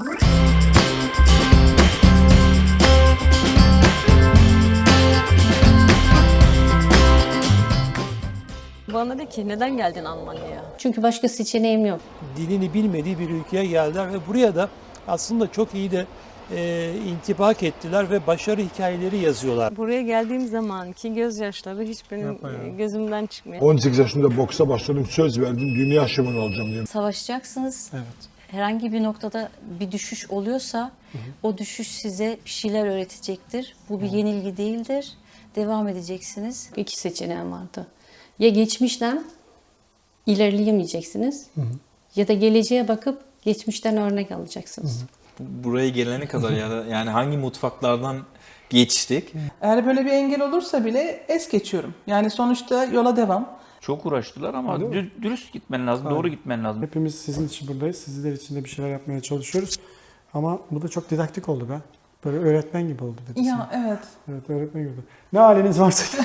Bana de ki neden geldin Almanya'ya? Çünkü başka seçeneğim yok. dilini bilmediği bir ülkeye geldiler ve buraya da aslında çok iyi de e, intibak ettiler ve başarı hikayeleri yazıyorlar. Buraya geldiğim zamanki gözyaşları hiç benim e, gözümden çıkmıyor. 18 yaşında boksa başladım. Söz verdim. Dünya şampiyon olacağım diye. Savaşacaksınız. Evet. Herhangi bir noktada bir düşüş oluyorsa o düşüş size bir şeyler öğretecektir. Bu bir yenilgi değildir. Devam edeceksiniz. İki seçeneğim vardı. Ya geçmişten ilerleyemeyeceksiniz ya da geleceğe bakıp geçmişten örnek alacaksınız. buraya gelene kadar ya da yani hangi mutfaklardan geçtik. Eğer böyle bir engel olursa bile es geçiyorum. Yani sonuçta yola devam. Çok uğraştılar ama dü- dürüst gitmen lazım, doğru gitmen lazım. Hepimiz sizin için buradayız. Sizler için de bir şeyler yapmaya çalışıyoruz. Ama bu da çok didaktik oldu be. Böyle öğretmen gibi oldu dedi. Ya evet. Evet öğretmen gibi oldu. Ne haliniz varsa